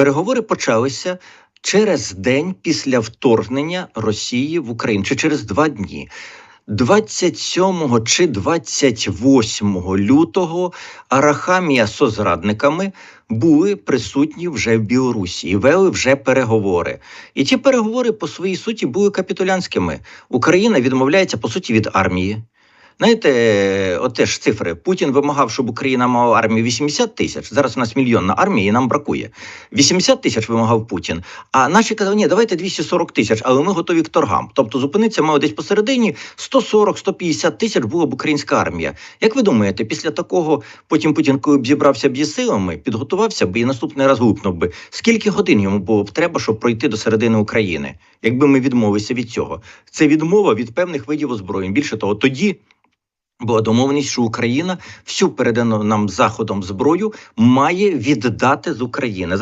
Переговори почалися через день після вторгнення Росії в Україну, чи через два дні. 27 чи 28 лютого Арахамія зрадниками були присутні вже в Білорусі і вели вже переговори. І ті переговори по своїй суті були капітулянськими. Україна відмовляється по суті від армії. Знаєте, от теж цифри. Путін вимагав, щоб Україна мала армію 80 тисяч. Зараз у нас мільйонна армія, і нам бракує. 80 тисяч вимагав Путін. А наші казали, ні, давайте 240 тисяч, але ми готові к торгам. Тобто зупинитися мало десь посередині 140-150 тисяч була б українська армія. Як ви думаєте, після такого потім Путін, коли б зібрався б зі силами, підготувався б і наступний раз гукнув би, скільки годин йому було б треба, щоб пройти до середини України, якби ми відмовилися від цього? Це відмова від певних видів озброєнь. Більше того, тоді. Була домовленість, що Україна всю передану нам заходом зброю має віддати з України.